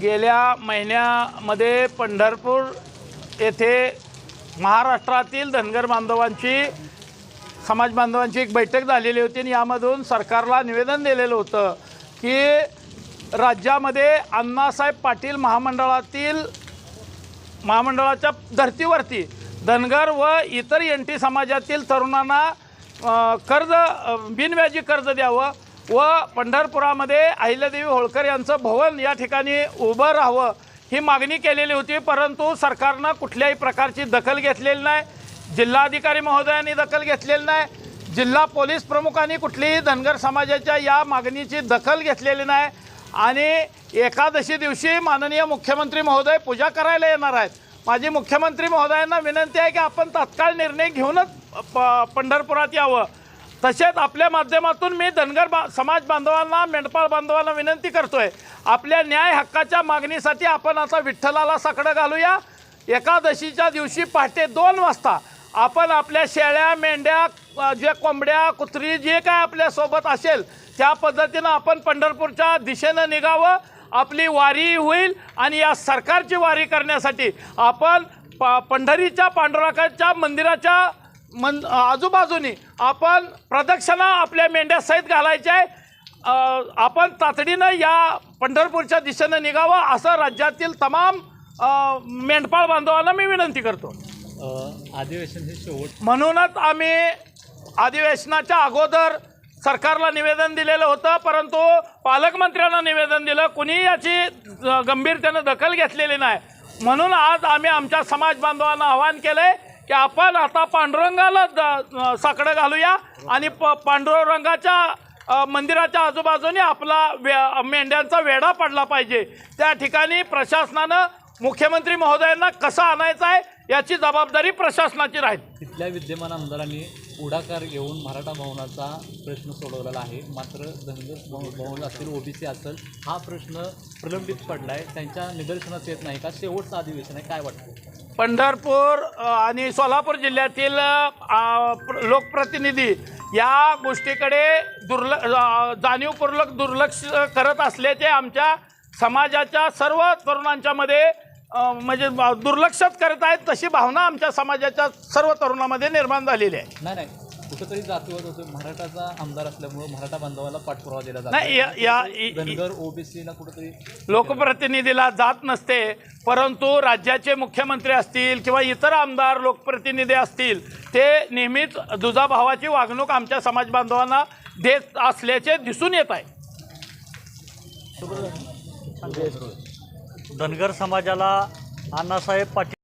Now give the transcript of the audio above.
गेल्या महिन्यामध्ये पंढरपूर येथे महाराष्ट्रातील धनगर बांधवांची समाज बांधवांची एक बैठक झालेली होती आणि यामधून सरकारला निवेदन दिलेलं होतं की राज्यामध्ये अण्णासाहेब पाटील महामंडळातील महामंडळाच्या धर्तीवरती धनगर व इतर एन टी समाजातील तरुणांना कर्ज बिनव्याजी कर्ज द्यावं. व पंढरपुरामध्ये अहिल्यादेवी होळकर यांचं भवन या ठिकाणी उभं राहावं ही मागणी केलेली होती परंतु सरकारनं कुठल्याही प्रकारची दखल घेतलेली नाही जिल्हाधिकारी महोदयांनी दखल घेतलेली नाही जिल्हा पोलीस प्रमुखांनी कुठलीही धनगर समाजाच्या या मागणीची दखल घेतलेली नाही आणि एकादशी दिवशी माननीय मुख्यमंत्री महोदय पूजा करायला येणार आहेत. माझी मुख्यमंत्री महोदयांना विनंती आहे की आपण तात्काळ निर्णय घेऊनच प पंढरपुरात यावं. तसेच आपल्या माध्यमातून मी धनगर बा समाज बांधवांना मेंढपाळ बांधवांना विनंती करतोय. आपल्या न्याय हक्काच्या मागणीसाठी आपण आता विठ्ठलाला साकडं घालूया. एकादशीच्या दिवशी पहाटे दोन वाजता आपण आपल्या शेळ्या मेंढ्या जे कोंबड्या कुत्री जे काय आपल्यासोबत असेल त्या पद्धतीनं आपण पंढरपूरच्या दिशेनं निघावं. आपली वारी होईल आणि या सरकारची वारी करण्यासाठी आपण प पंढरीच्या पांडुरंगाच्या मंदिराच्या मन आजूबाजूनी आपण प्रदक्षिणा आपल्या मेंढ्यासहित घालायच्या आहे. आपण तातडीनं या पंढरपूरच्या दिशेनं निघावं असं राज्यातील तमाम मेंढपाळ बांधवांना मी विनंती करतो. अधिवेशन हे शेवट म्हणूनच आम्ही अधिवेशनाच्या अगोदर सरकारला निवेदन दिलेलं होतं परंतु पालकमंत्र्यांना निवेदन दिलं. कुणी याची गंभीरतेनं दखल घेतलेली नाही. म्हणून आज आम्ही आमच्या समाज बांधवांना आवाहन केलं आहे की आपण आता पांडुरंगाला साकडं घालूया आणि प पांडुरंगाच्या मंदिराच्या आजूबाजूने आपला वे मेंढ्यांचा वेढा पडला पाहिजे. त्या ठिकाणी प्रशासनानं मुख्यमंत्री महोदयांना कसा आणायचा आहे याची जबाबदारी प्रशासनाची राहील. तिथल्या विद्यमान आमदारांनी पुढाकार घेऊन मराठा भवनाचा प्रश्न सोडवलेला आहे. मात्र धनगर भवन असेल ओबीसी असेल हा प्रश्न प्रलंबित पडला आहे त्यांच्या निदर्शनास येत नाही का? शेवटचं अधिवेशन आहे. काय वाटतं? पंढरपूर आणि सोलापूर जिल्ह्यातील लोकप्रतिनिधी या गोष्टीकडे दुर्ल जाणीवपूर्वक दुर्लक्ष करत असल्याचे आमच्या समाजाच्या सर्व तरुणांच्यामध्ये म्हणजे दुर्लक्षच करत आहेत तशी भावना आमच्या समाजाच्या सर्व तरुणामध्ये निर्माण झालेली आहे. नाही नाही. कुठंतरी जातीवाद होतो मराठाचा आमदार असल्यामुळं मराठा बांधवाला पाठपुरावा दिला जातो नाही या- ओबीसीला कुठंतरी लोकप्रतिनिधीला जात नसते. परंतु राज्याचे मुख्यमंत्री असतील किंवा इतर आमदार लोकप्रतिनिधी असतील ते नेहमीच दुजाभावाची वागणूक आमच्या समाज बांधवांना देत असल्याचे दिसून येत आहे. धनगर समाजाला अण्णासाहेब पाटील